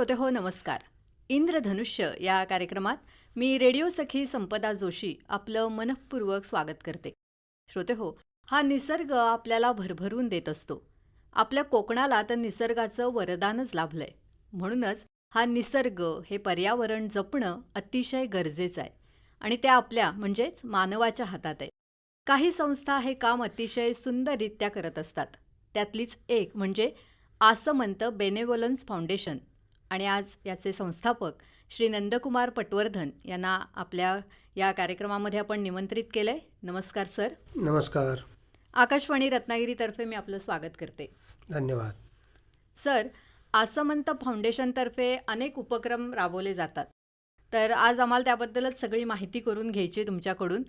श्रोते हो नमस्कार. इंद्रधनुष्य या कार्यक्रमात मी रेडिओ सखी संपदा जोशी आपलं मनःपूर्वक स्वागत करते. श्रोते हो हा निसर्ग आपल्याला भरभरून देत असतो. आपल्या कोकणाला तर निसर्गाचं वरदानच लाभलंय. म्हणूनच हा निसर्ग हे पर्यावरण जपणं अतिशय गरजेचं आहे. आणि ते आपल्या म्हणजेच मानवाच्या हातात आहे. काही संस्था हे काम अतिशय सुंदररित्या करत असतात. त्यातलीच एक म्हणजे आसमंत बेनेवोलन्स फाउंडेशन आणि आज याचे संस्थापक श्री नंदकुमार पटवर्धन यांना आपल्या या कार्यक्रमामध्ये आपण निमंत्रित केलंय. नमस्कार सर. नमस्कार. आकाशवाणी रत्नागिरीतर्फे मी आपलं स्वागत करते. धन्यवाद. सर आसमंत फाउंडेशनतर्फे अनेक उपक्रम राबवले जातात. तर आज आम्हाला त्याबद्दलच सगळी माहिती करून घ्यायची तुमच्याकडून.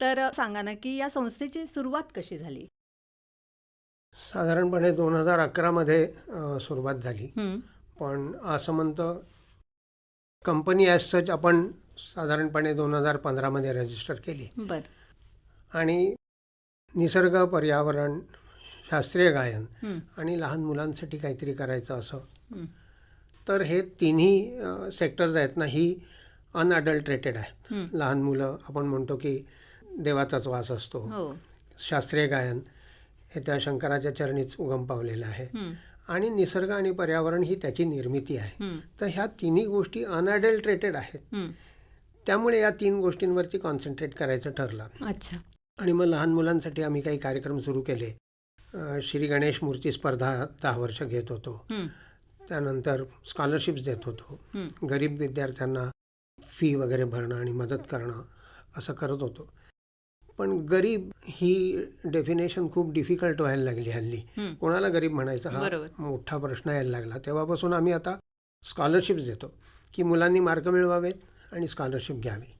तर सांगा ना की या संस्थेची सुरुवात कशी झाली? साधारणपणे दोन हजार अकरामध्ये सुरुवात झाली. पण असमंत कंपनी ॲज सच आपण साधारणपणे दोन हजार पंधरामध्ये रजिस्टर केली. बर. आणि निसर्ग पर्यावरण शास्त्रीय गायन आणि लहान मुलांसाठी काहीतरी करायचं असं. तर हे तिन्ही सेक्टर्स आहेत ना ही अनअडल्ट्रेटेड आहेत. लहान मुलं आपण म्हणतो की देवाचाच वास असतो. हो. शास्त्रीय गायन हे त्या शंकराच्या चरणीच उगम पावलेलं आहे. आणि निसर्ग आणि पर्यावरण ही त्याची निर्मिती आहे. तर ह्या तिन्ही गोष्टी अनअडल्ट्रेटेड आहेत. त्यामुळे या तीन गोष्टींवरती कॉन्सन्ट्रेट करायचं ठरलं. अच्छा. आणि मग लहान मुलांसाठी आम्ही काही कार्यक्रम सुरू केले. श्री गणेश मूर्ती स्पर्धा दहा वर्ष घेत होतो. त्यानंतर स्कॉलरशिप्स देत होतो. गरीब विद्यार्थ्यांना फी वगैरे भरणं आणि मदत करणं असं करत होतो. पण गरीब ही डेफिनेशन खूप डिफिकल्ट व्हायला लागली हल्ली. कोणाला गरीब म्हणायचा हा. मोठा प्रश्न यायला लागला तेव्हापासून आम्ही आता स्कॉलरशिप्स देतो की मुलांनी मार्क मिळवावेत आणि स्कॉलरशिप घ्यावी.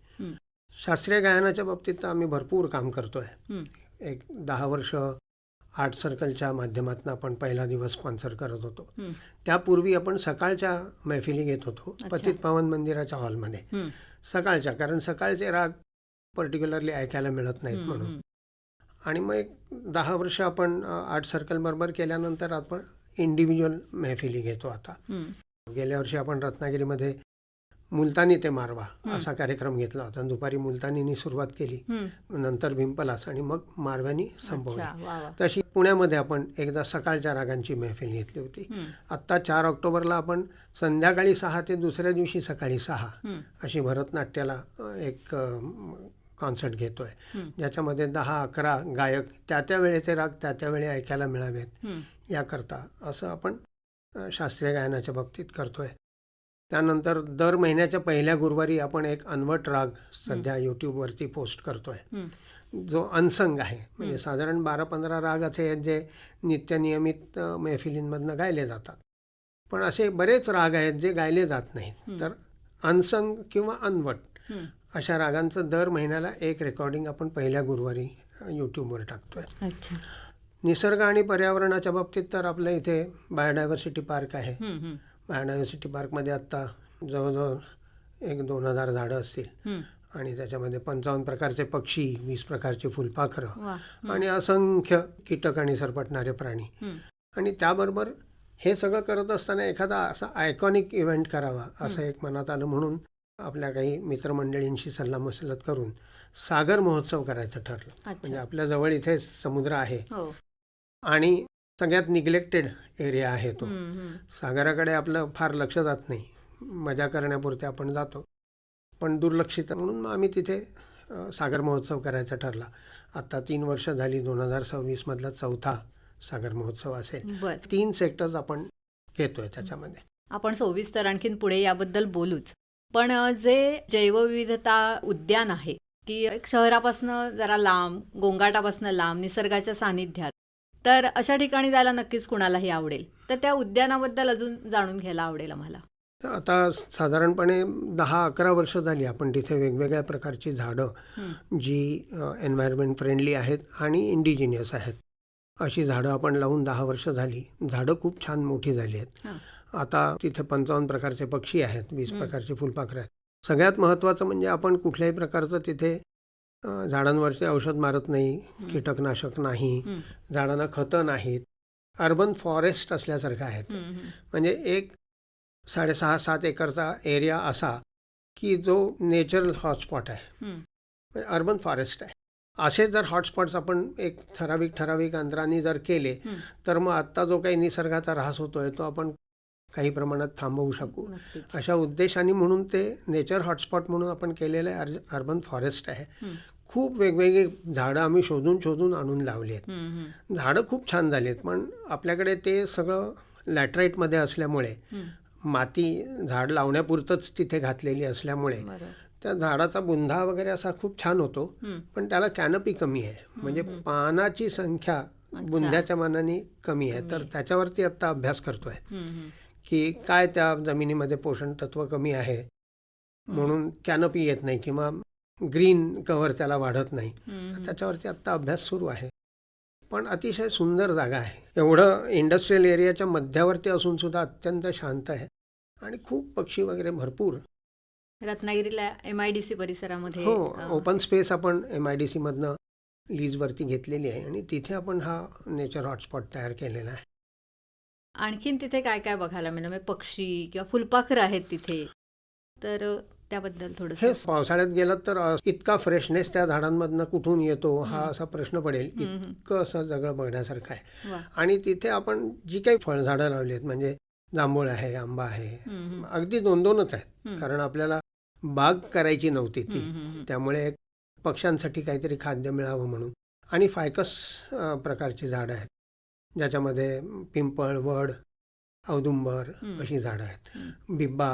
शास्त्रीय गायनाच्या बाबतीत तर आम्ही भरपूर काम करतो. आहे एक दहा वर्ष आर्ट सर्कलच्या माध्यमातून आपण पहिला दिवस स्पॉन्सर करत होतो. त्यापूर्वी आपण सकाळच्या मैफिली घेत होतो. पतित पावन मंदिराच्या हॉलमध्ये सकाळच्या कारण सकाळचे राग पर्टिक्युलरली ऐकायला मिळत नाहीत म्हणून. आणि मग एक दहा वर्ष आपण आर्ट सर्कल बरोबर केल्यानंतर आपण इंडिव्हिज्युअल मैफिली घेतो आता. गेल्या वर्षी आपण रत्नागिरीमध्ये मुलतानी ते मारवा. असा कार्यक्रम घेतला होता. दुपारी मुलतानीनी सुरुवात केली. नंतर भिंपलास आणि मग मारव्यानी संपवली. तशी पुण्यामध्ये आपण एकदा सकाळच्या रागांची मैफिल घेतली होती. आत्ता चार ऑक्टोबरला आपण संध्याकाळी सहा ते दुसऱ्या दिवशी सकाळी सहा अशी भरतनाट्याला एक कॉन्सर्ट घेतोय. ज्याच्यामध्ये दहा अकरा गायक त्या त्या वेळेचे राग त्या त्या वेळी ऐकायला मिळावेत. याकरता असं आपण शास्त्रीय गायनाच्या बाबतीत करतोय. त्यानंतर दर महिन्याच्या पहिल्या गुरुवारी आपण एक अनवट राग सध्या यूट्यूबवरती पोस्ट करतोय. जो अनसंग आहे. म्हणजे साधारण बारा पंधरा राग असे आहेत जे नित्यनियमित मैफिलींमधनं गायले जातात. पण असे बरेच राग आहेत जे गायले जात नाहीत. तर अनसंग किंवा अनवट. अशा रागांचं दर महिन्याला एक रेकॉर्डिंग आपण पहिल्या गुरुवारी यूट्यूबवर टाकतोय. अच्छा. निसर्ग आणि पर्यावरणाच्या बाबतीत तर आपल्या इथे बायोडायव्हर्सिटी पार्क आहे. बायोडायव्हर्सिटी पार्कमध्ये आत्ता जवळजवळ एक दोन हजार झाडं असतील. आणि त्याच्यामध्ये पंचावन्न प्रकारचे पक्षी वीस प्रकारचे फुलपाखरं आणि असंख्य कीटक आणि सरपटणारे प्राणी. हं, आणि त्याबरोबर हे सगळं करत असताना एखादा असा आयकॉनिक इव्हेंट करावा असं एक मनात आलं म्हणून आपल्या काही मित्रमंडळींशी सल्लामसलत करून सागर महोत्सव करायचं ठरलं. म्हणजे आपल्या जवळ इथे समुद्र आहे. हो. आणि सगळ्यात निग्लेक्टेड एरिया आहे तो. सागराकडे आपलं फार लक्ष जात नाही. मजा करण्यापुरते आपण जातो. पण दुर्लक्षित म्हणून मग आम्ही तिथे सागर महोत्सव करायचा ठरला. आत्ता तीन वर्ष झाली दोन हजार सव्वीसमधला चौथा सागर महोत्सव असेल. तीन सेक्टर्स आपण घेतोय त्याच्यामध्ये. आपण सविस्तर आणखीन पुढे याबद्दल बोलूच. पण जे जैवविविधता उद्यान आहे की एक शहरापासनं जरा लांब गोंगाटापासनं लांब निसर्गाच्या सानिध्यात तर अशा ठिकाणी जायला नक्कीच कुणालाही आवडेल. तर त्या उद्यानाबद्दल अजून जाणून घ्यायला आवडेल आम्हाला. आता साधारणपणे दहा अकरा वर्ष झाली आपण तिथे वेगवेगळ्या प्रकारची झाडं जी एन्व्हायरमेंट फ्रेंडली आहेत आणि इंडिजिनियस आहेत. अशी झाडं आपण लावून दहा वर्ष झाली. झाडं खूप छान मोठी झाली आहेत. आता तिथे पंचावन्न प्रकारचे पक्षी आहेत वीस प्रकारचे फुलपाखरं आहेत सगळ्यात महत्त्वाचं म्हणजे आपण कुठल्याही प्रकारचं तिथे झाडांवरचे औषध मारत नाही कीटकनाशक नाही. झाडांना खतं नाहीत अर्बन फॉरेस्ट असल्यासारखं आहे ते. हं. म्हणजे एक साडेसहा सात एकरचा एरिया असा की जो नेचरल हॉटस्पॉट आहे. म्हणजे अर्बन फॉरेस्ट आहे असे जर हॉटस्पॉट्स आपण एक ठराविक ठराविक अंतराने जर केले. तर मग आत्ता जो काही निसर्गाचा ऱ्हास होतोय तो आपण काही प्रमाणात थांबवू शकू. अशा उद्देशाने म्हणून ते नेचर हॉटस्पॉट म्हणून आपण केलेलं आहे अर्ज अर्बन फॉरेस्ट आहे. खूप वेगवेगळी झाडं आम्ही शोधून शोधून आणून लावली आहेत. झाडं खूप छान झाली आहेत पण आपल्याकडे ते सगळं लॅटराईटमध्ये असल्यामुळे. माती झाड लावण्यापुरतंच तिथे घातलेली असल्यामुळे त्या झाडाचा बुंधा वगैरे असा खूप छान होतो. पण त्याला कॅनपी कमी आहे. म्हणजे पानाची संख्या बुंध्याच्या मानाने कमी आहे. तर त्याच्यावरती आत्ता अभ्यास करतोय. की काय त्या जमिनीमध्ये पोषण तत्व कमी आहे? म्हणून कॅनपी येत नाही किंवा ग्रीन कव्हर त्याला वाढत नाही. त्याच्यावरती आत्ता अभ्यास सुरू आहे. पण अतिशय सुंदर जागा आहे. एवढं इंडस्ट्रीयल एरियाच्या मध्यावरती असून सुद्धा अत्यंत शांत आहे. आणि खूप पक्षी वगैरे भरपूर. रत्नागिरीला एम आय डी सी परिसरामध्ये हो ओपन स्पेस आपण एम आय डी सीमधनं लीजवरती घेतलेली आहे. आणि तिथे आपण हा नेचर हॉटस्पॉट तयार केलेला आहे. आणखीन तिथे काय काय बघायला मिळेल म्हणजे पक्षी किंवा फुलपाखरं आहेत तिथे. तर त्याबद्दल हे थोडं पावसाळ्यात गेलं तर इतका फ्रेशनेस त्या झाडांमधनं कुठून येतो हा असा प्रश्न पडेल. इतकं असं सगळं बघण्यासारखं आहे. आणि तिथे आपण जी काही फळझाडं लावली आहेत म्हणजे जांभूळ आहे आंबा आहे हं, हं. अगदी दोन दोनच आहेत. हं. कारण आपल्याला बाग करायची नव्हती ती. हं, हं, हं. त्यामुळे पक्ष्यांसाठी काहीतरी खाद्य मिळावं म्हणून. आणि फायकस प्रकारची झाडं आहेत. ज्याच्यामध्ये पिंपळ वड औदुंबर. अशी झाडं आहेत. बिब्बा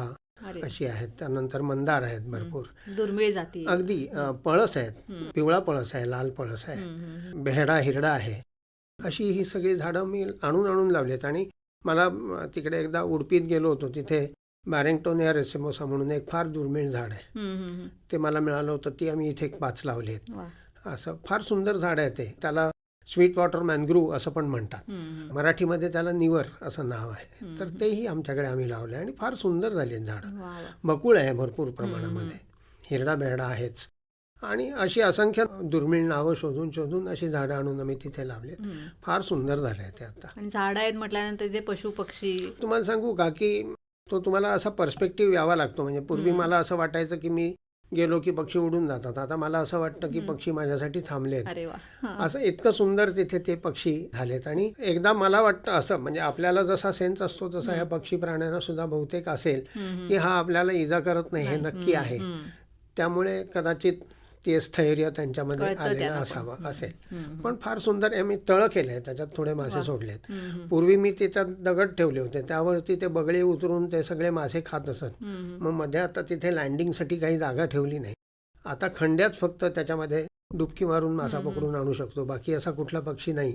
अशी आहेत. त्यानंतर मंदार आहेत भरपूर. दुर्मिळ जाती. अगदी पळस आहेत. पिवळा पळस आहे लाल पळस आहे. बेहडा हिरडा आहे. अशी ही सगळी झाडं मी आणून आणून लावलीत आणि मला तिकडे एकदा उडपीत गेलो होतो. तिथे बॅरिंगटोन या रेसेमोसा म्हणून एक फार दुर्मिळ झाड आहे. ते मला मिळालं होतं. ती आम्ही इथे एक पाच लावली आहेत. असं फार सुंदर झाड आहे ते. त्याला स्वीट वॉटर मॅनग्रूव असं पण म्हणतात. मराठीमध्ये त्याला निवर असं नाव आहे. तर तेही आमच्याकडे आम्ही लावले आणि फार सुंदर झाली आहेत झाडं. बकुळ आहे भरपूर प्रमाणामध्ये. हिरडा बेहडा आहेच. आणि अशी असंख्य दुर्मिळ नावं शोधून शोधून अशी झाडं आणून आम्ही तिथे लावली. फार सुंदर झाले ते आता. झाडं आहेत म्हटल्यानंतर तिथे पशु पक्षी? तुम्हाला सांगू का की तो तुम्हाला असा पर्स्पेक्टिव्ह यावा लागतो. म्हणजे पूर्वी मला असं वाटायचं की मी गेलो की पक्षी उडून जातात. आता मला असं वाटतं की पक्षी माझ्यासाठी थांबले आहेत अरे वा. हं. असं इतकं सुंदर तिथे ते पक्षी झालेत. आणि एकदा मला वाटतं असं म्हणजे आपल्याला जसा सेन्स असतो तसा ह्या पक्षी प्राण्यांना सुद्धा बहुतेक असेल. की हा आपल्याला इजा करत नाही हे नक्की आहे. त्यामुळे कदाचित ते स्थैर्य त्यांच्यामध्ये आलेलं. असावं असेल. पण फार सुंदर आहे मी तळं केलंय त्याच्यात थोडे मासे सोडलेत. पूर्वी मी त्याच्यात दगड ठेवले होते त्यावरती ते बगळे उतरून ते सगळे मासे खात असत. मग मध्ये आता तिथे लँडिंगसाठी काही जागा ठेवली नाही. आता खंड्यात फक्त त्याच्यामध्ये डुबकी मारून मासा पकडून आणू शकतो बाकी असा कुठला पक्षी नाही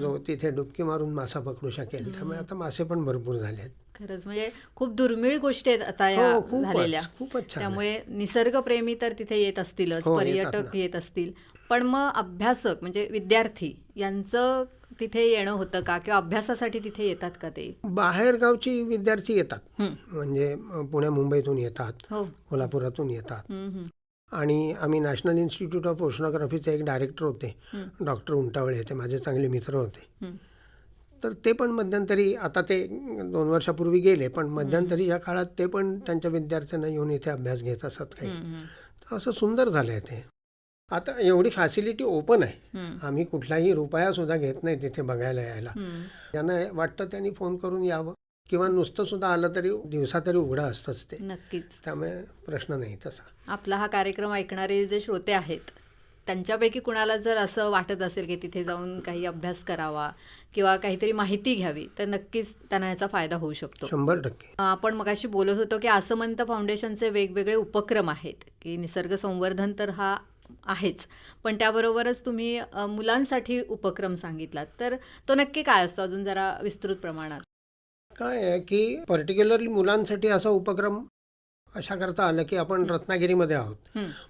जो तिथे डुबकी मारून मासा पकडू शकेल. त्यामुळे आता मासे पण भरपूर झाले आहेत खरंच म्हणजे खूप दुर्मिळ गोष्टी आहेत आता या हो झालेल्या छान आहे. त्यामुळे निसर्गप्रेमी तर तिथे येत असतीलच हो, पर्यटक. येत असतील पण मग अभ्यासक म्हणजे विद्यार्थी यांचं तिथे येणं होतं का किंवा अभ्यासासाठी तिथे येतात का ते बाहेरगावची विद्यार्थी येतात. म्हणजे पुण्या मुंबईतून येतात हो कोल्हापुरातून येतात. आणि आम्ही नॅशनल इन्स्टिट्यूट ऑफ ओशनोग्राफीचे एक डायरेक्टर होते. डॉक्टर उंटावळे ते माझे चांगले मित्र होते. तर ते पण मध्यंतरी आता ते दोन वर्षापूर्वी गेले पण मध्यंतरी या काळात ते पण त्यांच्या विद्यार्थ्यांना येऊन इथे अभ्यास घेत असत काही. तर असं सुंदर झालं आहे ते. आता एवढी फॅसिलिटी ओपन आहे. आम्ही कुठलाही रुपया सुद्धा घेत नाही तिथे बघायला यायला. त्यांना वाटतं त्यांनी फोन करून यावं. किंवा नुसतं सुद्धा आलं तरी दिवसा तरी उघडं असतंच ते. नक्कीच. त्यामुळे प्रश्न नाही तसा. आपला हा कार्यक्रम ऐकणारे जे श्रोते आहेत त्यांच्यापैकी कुणाला जर असं वाटत असेल की तिथे जाऊन काही अभ्यास करावा किंवा काहीतरी माहिती घ्यावी तर नक्कीच त्यांना याचा फायदा होऊ शकतो. शंभर टक्के. आपण मगाशी बोलत होतो की आसमंत फाउंडेशनचे वेगवेगळे उपक्रम आहेत की निसर्ग संवर्धन तर हा आहेच पण त्याबरोबरच तुम्ही मुलांसाठी उपक्रम सांगितलात. तर तो नक्की काय असतो? अजून जरा विस्तृत प्रमाणात. काय आहे की पर्टिक्युलरली मुलांसाठी असा उपक्रम अशा करता आलं की आपण रत्नागिरीमध्ये आहोत.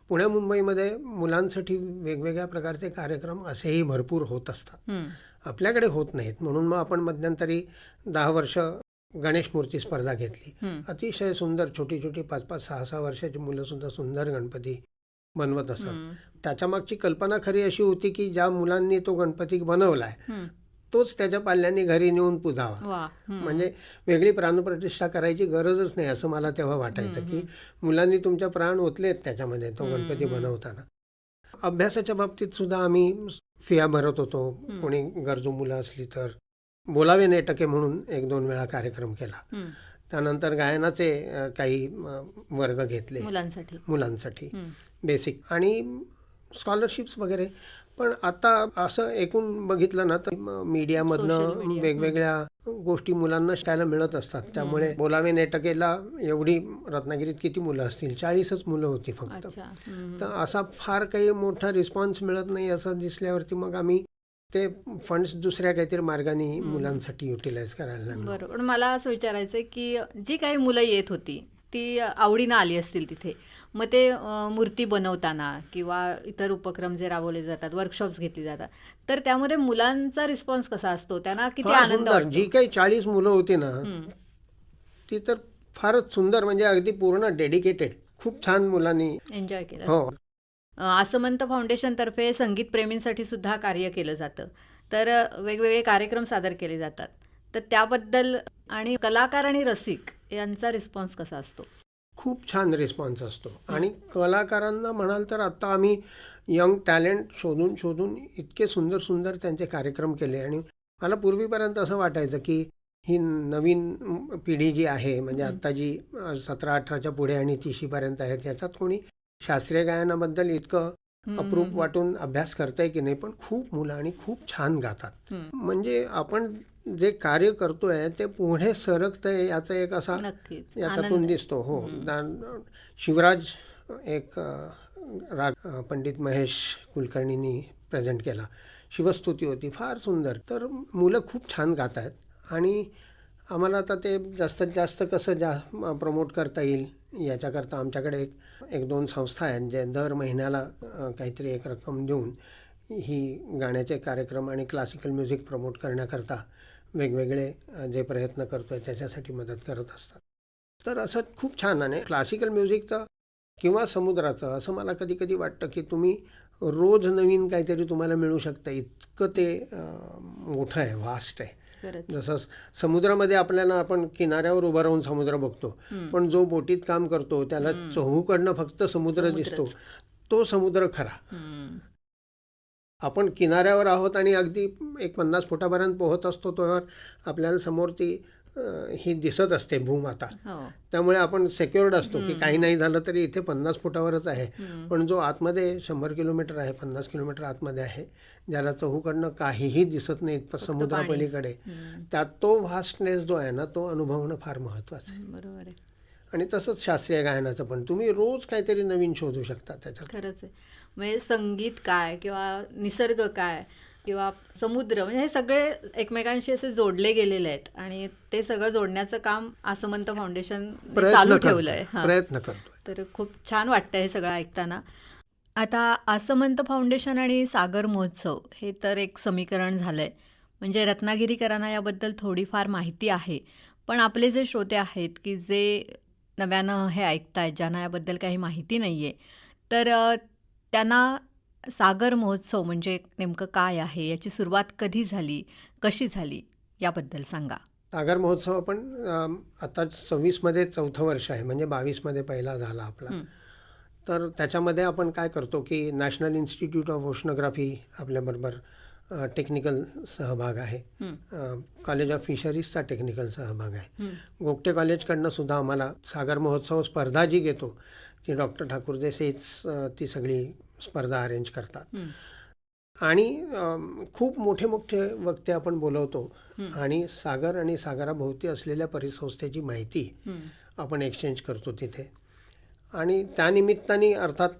पुण्या मुंबईमध्ये मुलांसाठी वेगवेगळ्या प्रकारचे कार्यक्रम असेही भरपूर होत असतात. आपल्याकडे होत नाहीत. म्हणून मग आपण मध्यंतरी दहा वर्ष गणेश मूर्ती स्पर्धा घेतली. अतिशय सुंदर छोटी छोटी पाच पाच सहा सहा वर्षाची मुलं सुद्धा सुंदर गणपती बनवत असत. त्याच्या मागची कल्पना खरी अशी होती की ज्या मुलांनी तो गणपती बनवलाय. तोच त्याच्या पाल्यांनी घरी नेऊन पुजावा. म्हणजे वेगळी प्राणप्रतिष्ठा करायची गरजच नाही असं मला तेव्हा वाटायचं की मुलांनी तुमच्या प्राण ओतलेत त्याच्यामध्ये तो गणपती बनवताना. अभ्यासाच्या बाबतीत सुद्धा आम्ही फिया भरत होतो. कोणी गरजू मुलं असली तर बोलावे नेटके म्हणून एक दोन वेळा कार्यक्रम केला. त्यानंतर गायनाचे काही वर्ग घेतले. मुलांसाठी. मुलांसाठी. बेसिक. आणि स्कॉलरशिप्स वगैरे पण आता असं एकूण बघितलं ना तर मीडियामधनं वेगवेगळ्या गोष्टी मुलांना शिकायला मिळत असतात. त्यामुळे बोलावे नेटकेला एवढी रत्नागिरीत किती मुलं असतील? चाळीसच मुलं होती फक्त. तर असा फार काही मोठा रिस्पॉन्स मिळत नाही असं दिसल्यावरती मग आम्ही ते फंड्स दुसऱ्या काहीतरी मार्गाने मुलांसाठी युटिलाइज करायला लागलो. बरोबर. पण मला असं विचारायचं की जी काही मुलं येत होती ती आवडीनं आली असतील तिथे. मग ते मूर्ती बनवताना किंवा इतर उपक्रम जे राबवले जातात वर्कशॉप्स घेतली जातात तर त्यामध्ये मुलांचा रिस्पॉन्स कसा असतो? त्यांना किती आनंद जी काही चाळीस मुलं होती ना. ती तर फारच सुंदर म्हणजे अगदी पूर्ण डेडिकेटेड खूप छान मुलांनी एन्जॉय केलं. हो. आसमंत फाउंडेशनतर्फे संगीत प्रेमींसाठी सुद्धा कार्य केलं जातं. तर वेगवेगळे कार्यक्रम सादर केले जातात. तर त्याबद्दल आणि कलाकार आणि रसिक यांचा रिस्पॉन्स कसा असतो? खूप छान रिस्पॉन्स असतो. आणि कलाकारांना म्हणाल तर आता आम्ही यंग टॅलेंट शोधून शोधून इतके सुंदर सुंदर त्यांचे कार्यक्रम केले. आणि मला पूर्वीपर्यंत असं वाटायचं की ही नवीन पिढी जी आहे म्हणजे आत्ता जी सतरा अठराच्या पुढे आणि तिशीपर्यंत आहे त्याच्यात कोणी शास्त्रीय गायनाबद्दल इतकं अप्रूप वाटून अभ्यास करताय की नाही पण खूप मुलं आणि खूप छान गातात. म्हणजे आपण जे कार्य करतोय ते पुढे सरकतंय याचा एक असा याच्यातून दिसतो. हो. शिवराज एक राग पंडित महेश कुलकर्णींनी प्रेझेंट केला. शिवस्तुती होती फार सुंदर. तर मुलं खूप छान गात आहेत आणि आम्हाला आता ते जास्तीत जास्त कसं जा प्रमोट करता येईल याच्याकरता आमच्याकडे एक एक दोन संस्था आहेत जे दर महिन्याला काहीतरी एक रक्कम देऊन ही गाण्याचे कार्यक्रम आणि क्लासिकल म्युझिक प्रमोट करण्याकरता वेगवेगळे जे प्रयत्न करतोय त्याच्यासाठी मदत करत असतात. तर असं खूप छान आणि क्लासिकल म्युझिकचं किंवा समुद्राचं असं मला कधी कधी वाटतं की तुम्ही रोज नवीन काहीतरी तुम्हाला मिळू शकतं. इतकं ते मोठं आहे वास्ट आहे. जसं समुद्रामध्ये आपल्याला आपण किनाऱ्यावर उभं राहून समुद्र बघतो. पण जो बोटीत काम करतो त्याला चहूकडनं फक्त समुद्र दिसतो. तो समुद्र खरा. आपण किनाऱ्यावर आहोत आणि अगदी एक पन्नास फुटापर्यंत पोहत असतो तेव्हा आपल्याला समोर ती ही दिसत असते भूमाता. हो. त्यामुळे आपण सेक्युर्ड असतो की काही नाही झालं तरी इथे पन्नास फुटावरच आहे. पण जो आतमध्ये शंभर किलोमीटर आहे पन्नास किलोमीटर आतमध्ये आहे ज्याला चहूकडनं काहीही दिसत नाही समुद्रापलीकडे. त्यात तो व्हास्टनेस जो आहे ना तो अनुभवणं फार महत्त्वाचं आहे. बरोबर आहे. आणि तसंच शास्त्रीय गायनाचं पण. तुम्ही रोज काहीतरी नवीन शोधू शकता त्याच्यात. खरंच आहे. म्हणजे संगीत काय किंवा निसर्ग काय किंवा समुद्र म्हणजे हे सगळे एकमेकांशी असे जोडले गेलेले आहेत आणि ते सगळं जोडण्याचं काम आसमंत फाउंडेशन चालू ठेवलंय. करतो हां. प्रयत्न करतोय. तर खूप छान वाटतं हे सगळं ऐकताना. आता आसमंत फाउंडेशन आणि सागर महोत्सव हे तर एक समीकरण झालं आहे म्हणजे रत्नागिरीकरांना याबद्दल थोडीफार माहिती आहे. पण आपले जे श्रोते आहेत की जे नव्यानं हे ऐकतायत ज्यांना याबद्दल काही माहिती नाही आहे तर त्यांना सागर महोत्सव म्हणजे नेमकं काय आहे? याची सुरुवात कधी झाली? कशी झाली? याबद्दल सांगा. सागर महोत्सव आपण आता सव्वीसमध्ये चौथं वर्ष आहे. म्हणजे बावीसमध्ये पहिला झाला आपला. तर त्याच्यामध्ये आपण काय करतो की नॅशनल इन्स्टिट्यूट ऑफ ओशनोग्राफी आपल्याबरोबर टेक्निकल सहभाग आहे कॉलेज ऑफ फिशरीजचा टेक्निकल सहभाग आहे. गोगटे कॉलेजकडनं सुद्धा आम्हाला सागर महोत्सव स्पर्धा जी घेतो ती डॉक्टर ठाकूर देसाईच ती सगळी स्पर्धा अरेंज करतात. आणि खूप मोठे मोठे वक्ते आपण बोलवतो. आणि सागर आणि सागराभोवती असलेल्या परिसंस्थेची माहिती. आपण एक्सचेंज करतो तिथे आणि त्यानिमित्ताने अर्थात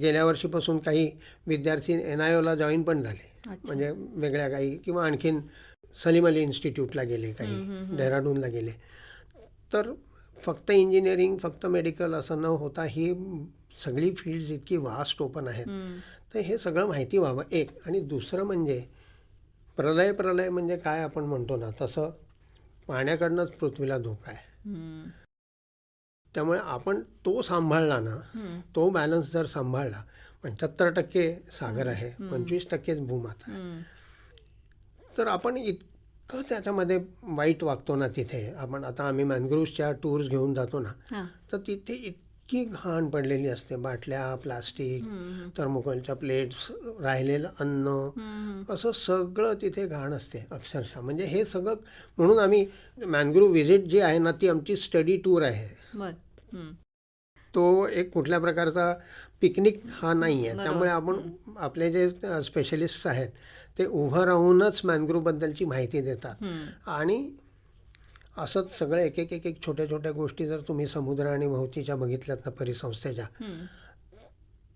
गेल्या वर्षीपासून काही विद्यार्थी एन आय ओला जॉईन पण झाले. म्हणजे वेगळ्या काही किंवा आणखीन सलीम अली इन्स्टिट्यूटला गेले काही डेहराडूनला गेले तर फक्त इंजिनिअरिंग फक्त मेडिकल असं न होता ही सगळी फील्ड्स इतकी वास्ट ओपन आहेत. तर हे सगळं माहिती व्हावं एक आणि दुसरं म्हणजे प्रलय प्रलय म्हणजे काय आपण म्हणतो ना तसं पाण्याकडनंच पृथ्वीला धोका आहे. त्यामुळे आपण तो सांभाळला ना. तो बॅलन्स जर सांभाळला पंच्याहत्तर टक्के सागर आहे. पंचवीस टक्केच भूमाता आहे. तर आपण इतकं त्याच्यामध्ये वाईट वागतो ना तिथे आपण आता आम्ही मॅनग्रोव्हच्या टूर्स घेऊन जातो ना. तर तिथे इतकी घाण पडलेली असते बाटल्या प्लास्टिक. थर्मोकोलच्या प्लेट्स राहिलेलं अन्न. असं सगळं तिथे घाण असते अक्षरशः म्हणजे हे सगळं म्हणून आम्ही मॅनग्रोव्ह व्हिजिट जी आहे ना ती आमची स्टडी टूर आहे. तो एक कुठल्या प्रकारचा पिकनिक हा नाही आहे. त्यामुळे आपण आपले जे स्पेशलिस्ट आहेत ते उभं राहूनच मॅनग्रोव्हबद्दलची माहिती देतात. आणि असंच सगळं एक एक एक एक छोट्या छोट्या गोष्टी जर तुम्ही समुद्र आणि भोवतीच्या बघितल्यात ना परिसंस्थेच्या.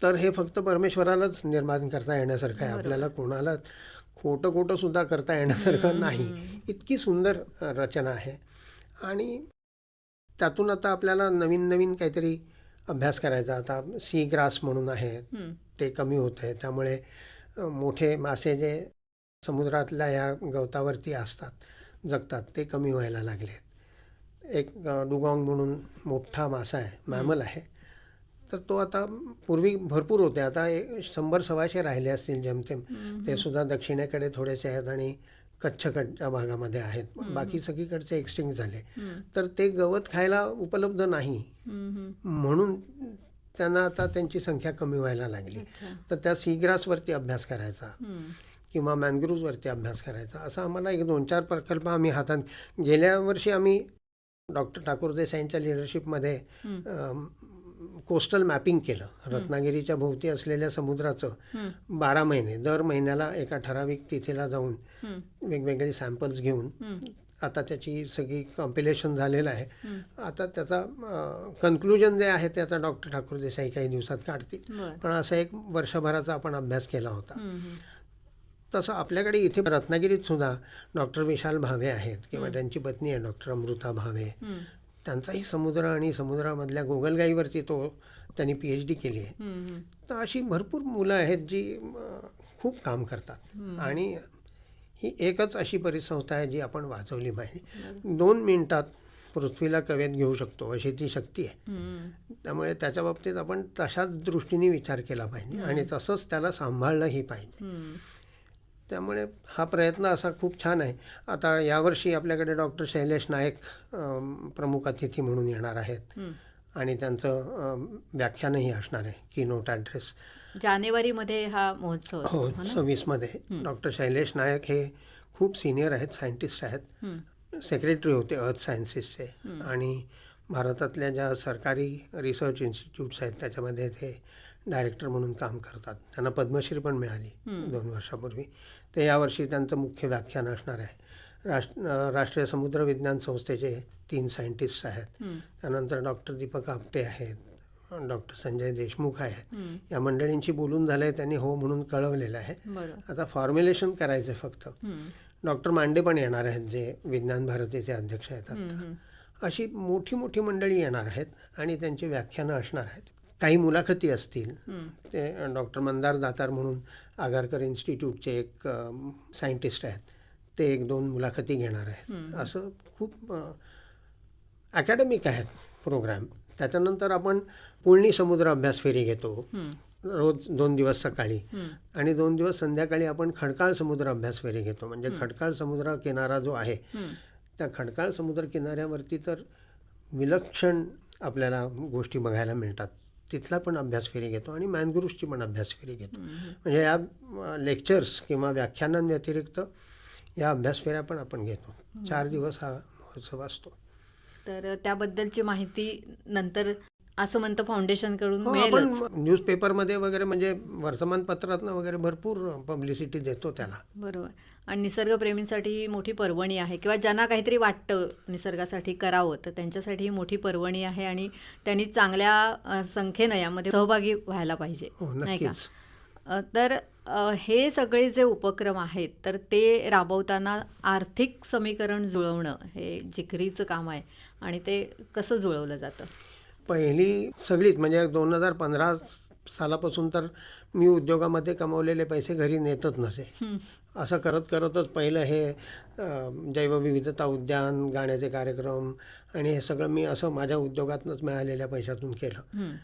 तर हे फक्त परमेश्वरालाच निर्माण करता येण्यासारखं आहे. आपल्याला कोणाला खोटं खोटं सुद्धा करता येण्यासारखं नाही इतकी सुंदर रचना आहे आणि त्यातून आता आपल्याला नवीन नवीन काहीतरी अभ्यास करायचा. आता सी ग्रास म्हणून आहे. ते कमी होत आहे. त्यामुळे मोठे मासे जे समुद्रातल्या या गवतावरती असतात जगतात ते कमी व्हायला लागले एक डुगॉंग म्हणून मोठा मासा आहे मॅमल आहे. तर तो आता पूर्वी भरपूर होते. आता एक शंभर सव्वाशे राहिले असतील जेमतेम. ते सुद्धा दक्षिणेकडे थोडेसे आहेत आणि कच्छकडच्या भागामध्ये आहेत बाकी सगळीकडचे एक्सटिंग झाले. तर ते गवत खायला उपलब्ध नाही. म्हणून त्यांना आता त्यांची संख्या कमी व्हायला लागली. तर त्या सीग्रासवरती अभ्यास करायचा. किंवा मॅनग्रोव्हवरती अभ्यास करायचा असा आम्हाला एक दोन चार प्रकल्प आम्ही हातात गेल्या वर्षी आम्ही डॉक्टर ठाकूर देसाईंच्या लिडरशिपमध्ये. कोस्टल मॅपिंग केलं रत्नागिरीच्या भोवती असलेल्या समुद्राचं. बारा महिने दर महिन्याला एका ठराविक तिथेला जाऊन. वेगवेगळे सॅम्पल्स घेऊन. आता त्याची सगळी कॉम्पिलेशन झालेलं आहे. आता त्याचा कन्क्लुजन जे आहे ते आता डॉक्टर ठाकूर देसाई काही दिवसात काढतील पण असा एक वर्षभराचा आपण अभ्यास केला होता. तसं आपल्याकडे इथे रत्नागिरीत सुद्धा डॉक्टर विशाल भावे आहेत किंवा त्यांची पत्नी आहे डॉक्टर अमृता भावे. त्यांचाही समुद्र आणि समुद्रामधल्या गोगलगाईवरती तो त्यांनी पी एच डी केली आहे. तर अशी भरपूर मुलं आहेत जी खूप काम करतात. आणि ही एकच अशी परिसंस्था आहे जी आपण वाचवली पाहिजे. दोन मिनिटात पृथ्वीला कवेत घेऊ शकतो अशी ती शक्ती आहे. त्यामुळे त्याच्या बाबतीत आपण तशाच दृष्टीने विचार केला पाहिजे आणि तसंच त्याला सांभाळलंही पाहिजे. त्यामुळे हा प्रयत्न असा खूप छान आहे. आता यावर्षी आपल्याकडे डॉक्टर शैलेश नाईक प्रमुख अतिथी म्हणून येणार आहेत. आणि त्यांचं व्याख्यानही असणार आहे की नोट ॲड्रेस जानेवारीमध्ये हा महोत्सव हो ना? सव्वीसमध्ये. डॉक्टर शैलेश नायक हे खूप सिनियर आहेत सायंटिस्ट आहेत. सेक्रेटरी होते अर्थ सायन्सेसचे आणि भारतातल्या ज्या सरकारी रिसर्च इन्स्टिट्यूट्स आहेत त्याच्यामध्ये ते डायरेक्टर म्हणून काम करतात त्यांना पद्मश्री पण मिळाली दोन वर्षापूर्वी तर यावर्षी त्यांचं मुख्य व्याख्यान असणार आहे राष्ट्र राष्ट्रीय समुद्र विज्ञान संस्थेचे तीन सायंटिस्ट आहेत. त्यानंतर डॉक्टर दीपक आपटे आहेत डॉक्टर संजय देशमुख आहेत. या मंडळींशी बोलून झालं आहे त्यांनी हो म्हणून कळवलेलं आहे आता फॉर्म्युलेशन करायचं फक्त. डॉक्टर मांडे पण येणार आहेत जे विज्ञान भारतीचे अध्यक्ष आहेत. आता. अशी मोठी मोठी मंडळी येणार आहेत आणि त्यांची व्याख्यानं असणार आहेत काही मुलाखती असतील. ते डॉक्टर मंदार दातार म्हणून आगारकर इन्स्टिट्यूटचे एक सायंटिस्ट आहेत. ते एक दोन मुलाखती घेणार आहेत. असं खूप अकॅडमिक आहेत प्रोग्राम. त्याच्यानंतर आपण पुळणी समुद्र अभ्यास फेरी घेतो. रोज दोन दिवस सकाळी. आणि दोन दिवस संध्याकाळी आपण खडकाळ समुद्र अभ्यास फेरी घेतो. म्हणजे खडकाळ समुद्र किनारा जो आहे. त्या खडकाळ समुद्र किनाऱ्यावरती तर विलक्षण आपल्याला गोष्टी बघायला मिळतात. तिथला पण अभ्यास फेरी घेतो आणि मॅनग्रुव्सची पण अभ्यास फेरी घेतो. म्हणजे या लेक्चर्स किंवा व्याख्यानांव्यतिरिक्त या अभ्यास फेऱ्या पण आपण घेतो. चार दिवस हा महोत्सव असतो. तर त्याबद्दलची माहिती नंतर असं म्हणतं फाउंडेशनकडून हो, आपण न्यूजपेपरमध्ये वगैरे म्हणजे वर्तमानपत्रातनं वगैरे भरपूर पब्लिसिटी देतो त्याला. बरोबर. आणि निसर्गप्रेमींसाठी ही मोठी पर्वणी आहे. किंवा ज्यांना काहीतरी वाटतं निसर्गासाठी करावं तर त्यांच्यासाठी ही मोठी पर्वणी आहे आणि त्यांनी चांगल्या संख्येनं यामध्ये सहभागी व्हायला पाहिजे. हो नाही का? तर हे सगळे जे उपक्रम आहेत तर ते राबवताना आर्थिक समीकरण जुळवणं हे जिकरीचं काम आहे. आणि ते कसं जुळवलं जातं? पहिली सगळीच म्हणजे दोन हजार पंधरा सालापासून तर मी उद्योगामध्ये कमवलेले पैसे घरी नेतच नसे. असं करत करतच पहिलं हे जैवविविधता उद्यान गाण्याचे कार्यक्रम आणि हे सगळं मी असं माझ्या उद्योगातनंच मिळालेल्या पैशातून केलं.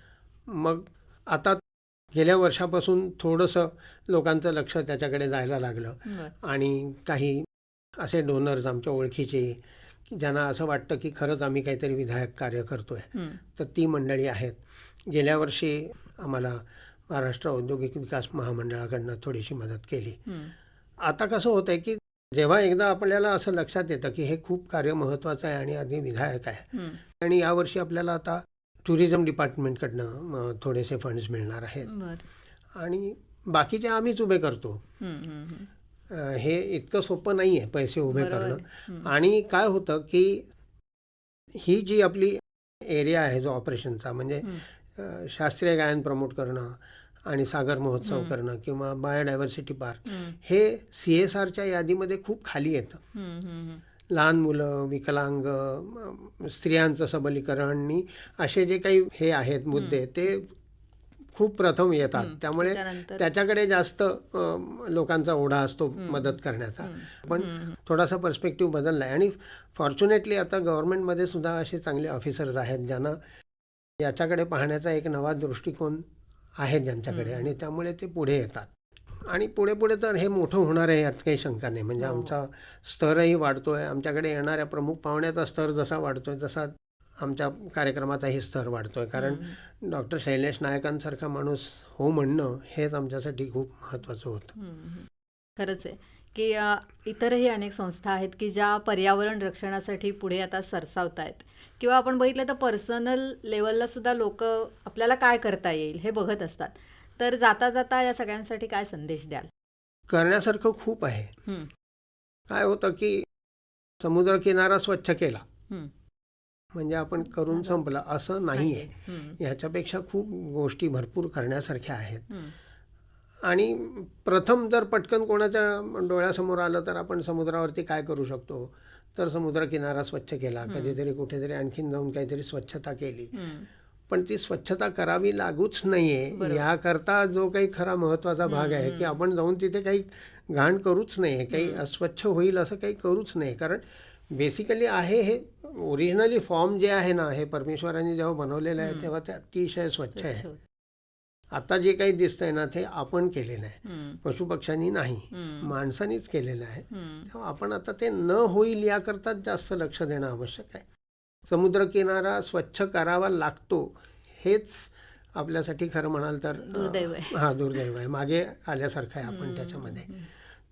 मग आता गेल्या वर्षापासून थोडंसं लोकांचं लक्ष त्याच्याकडे जायला लागलं. आणि काही असे डोनर्स आमच्या ओळखीचे की ज्यांना असं वाटतं की खरंच आम्ही काहीतरी विधायक कार्य करतोय. तर ती मंडळी आहेत गेल्या वर्षी आम्हाला महाराष्ट्र औद्योगिक विकास महामंडळाकडनं थोडीशी मदत केली. आता कसं होतं आहे की जेव्हा एकदा आपल्याला असं लक्षात येतं की हे खूप कार्य महत्त्वाचं आहे आणि आधी विधायक आहे. आणि यावर्षी आपल्याला आता टुरिझम डिपार्टमेंटकडनं थोडेसे फंड्स मिळणार आहेत. आणि बाकीचे आम्हीच उभे करतो हं, इतकं सोपं नाही आहे पैसे उभे करणं. आणि काय होतं की ही जी आपली एरिया आहे जो ऑपरेशनचा म्हणजे शास्त्रीय गायन प्रमोट करणं आणि सागर महोत्सव. करणं किंवा बायोडायव्हर्सिटी पार्क हं. सी एस आरच्या यादीमध्ये खूप खाली येतं. लहान मुलं विकलांग स्त्रियांचं सबलीकरण असे जे काही हे आहेत मुद्दे ते खूप प्रथम येतात. त्यामुळे त्याच्याकडे जास्त लोकांचा ओढा असतो. मदत करण्याचा. पण. थोडासा पर्स्पेक्टिव्ह बदलला आहे आणि फॉर्च्युनेटली आता गव्हर्नमेंटमध्ये सुद्धा असे चांगले ऑफिसर्स आहेत ज्यांना याच्याकडे पाहण्याचा एक नवा दृष्टिकोन आहे ज्यांच्याकडे. आणि त्यामुळे ते पुढे येतात आणि पुढे पुढे तर हे मोठं होणार आहे यात काही शंका नाही म्हणजे हो. आमचा स्तरही वाढतोय आमच्याकडे येणाऱ्या प्रमुख पाहुण्याचा स्तर जसा वाढतोय तसा आमच्या कार्यक्रमाचाही स्तर वाढतोय कारण हं. डॉक्टर शैलेश नायकांसारखा माणूस हो म्हणणं हेच आमच्यासाठी खूप महत्त्वाचं होतं. खरंच आहे की इतरही अनेक संस्था आहेत की ज्या पर्यावरण रक्षणासाठी पुढे आता सरसावत आहेत किंवा आपण बघितलं तर पर्सनल लेवलला सुद्धा लोक आपल्याला काय करता येईल हे बघत असतात तर जाता जाता या सगळ्यांसाठी काय संदेश द्याल करण्यासारखं खूप आहे. काय होतं की समुद्रकिनारा स्वच्छ केला. म्हणजे आपण करून संपलं असं नाही आहे. ह्याच्यापेक्षा खूप गोष्टी भरपूर करण्यासारख्या आहेत. आणि प्रथम जर पटकन कोणाच्या डोळ्यासमोर आलं तर आपण समुद्रावरती काय करू शकतो तर समुद्रकिनारा स्वच्छ केला. कधीतरी कुठेतरी आणखीन जाऊन काहीतरी स्वच्छता केली. पण ती स्वच्छता करावी लागूच नाहीये. याकरता जो काही खरा महत्त्वाचा भाग आहे की. आपण जाऊन तिथे काही घाण करूच नये काही. अस्वच्छ होईल असं काही करूच नये कारण बेसिकली आहे हे ओरिजिनली फॉर्म जे आहे ना हे परमेश्वरांनी जेव्हा बनवलेलं आहे. तेव्हा ते अतिशय स्वच्छ आहे. आता जे काही दिसतंय ना ते आपण केलेलं आहे. पशुपक्ष्यांनी नाही. माणसानीच केलेलं आहे. तेव्हा आपण आता ते न होईल याकरताच जास्त लक्ष देणं आवश्यक आहे समुद्रकिनारा स्वच्छ करावा लागतो हेच आपल्यासाठी खरं म्हणाल तर. हा दुर्दैव आहे मागे आल्यासारखं आहे आपण. त्याच्यामध्ये.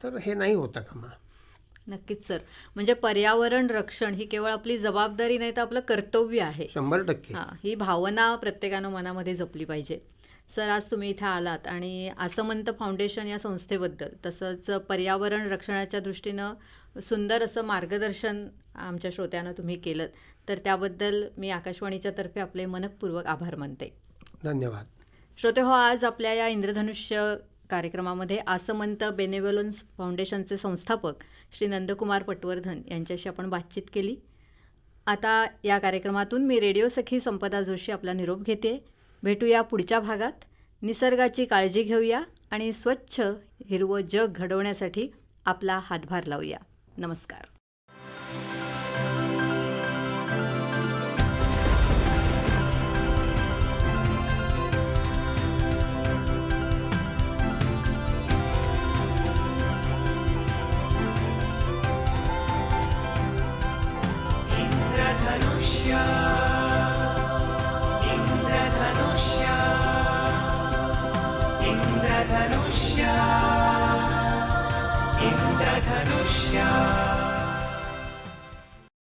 तर हे नाही होता कामा नक्कीच सर. म्हणजे पर्यावरण रक्षण ही केवळ आपली जबाबदारी नाही तर आपलं कर्तव्य आहे. शंभर टक्के. हां ही भावना प्रत्येकानं मनामध्ये जपली पाहिजे. सर आज तुम्ही इथं आलात आणि आसमंत फाउंडेशन या संस्थेबद्दल तसंच पर्यावरण रक्षणाच्या दृष्टीनं सुंदर असं मार्गदर्शन आमच्या श्रोत्यांना तुम्ही केलं तर त्याबद्दल मी आकाशवाणीच्या तर्फे आपले मनपूर्वक आभार मानते. धन्यवाद. श्रोते हो आज आपल्या या इंद्रधनुष्य कार्यक्रमामध्ये आसमंत बेनेवलन्स फाउंडेशनचे संस्थापक श्री नंदकुमार पटवर्धन यांच्याशी आपण बातचीत केली. आता या कार्यक्रमातून मी रेडिओ सखी संपदा जोशी आपला निरोप घेते. भेटूया पुढच्या भागात. निसर्गाची काळजी घेऊया आणि स्वच्छ हिरवं जग घडवण्यासाठी आपला हातभार लावूया. नमस्कार.